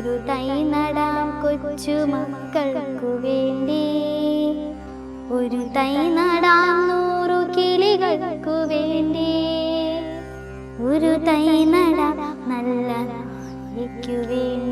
ഒരു തൈ നടാം കൊച്ചു മക്കൾക്കു വേണ്ടി. ഒരു തൈ നടാം നൂറു കിളികൾക്കു വേണ്ടി. ഒരു തൈ നടാം നല്ല വേണ്ടി.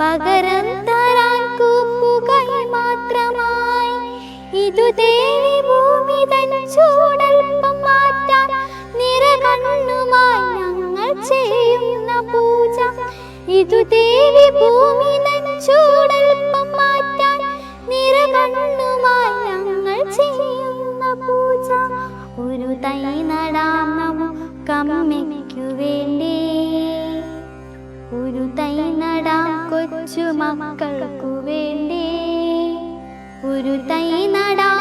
പകരം തരാൻ കൂപ്പുകൈ മാത്രമായി. ഇതു ദേവി ഭൂമി തൻ ചൂടൽപ്പം മാറ്റാൻ നിറകണ്ണുമായി ഞങ്ങൾ ചെയ്യുന്ന പൂജ. ഇതു ദേവി ഭൂമി തൻ ചൂടൽപ്പം മാറ്റാൻ നിറകണ്ണുമായി ഞങ്ങൾ ചെയ്യുന്ന പൂജ. ഒരു തൈ നടാം നമുക്കമ്മയ്ക്കു വേണ്ടി. കൊച്ചു മക്കൾക്കു വേണ്ടി ഒരു തൈ നടാ.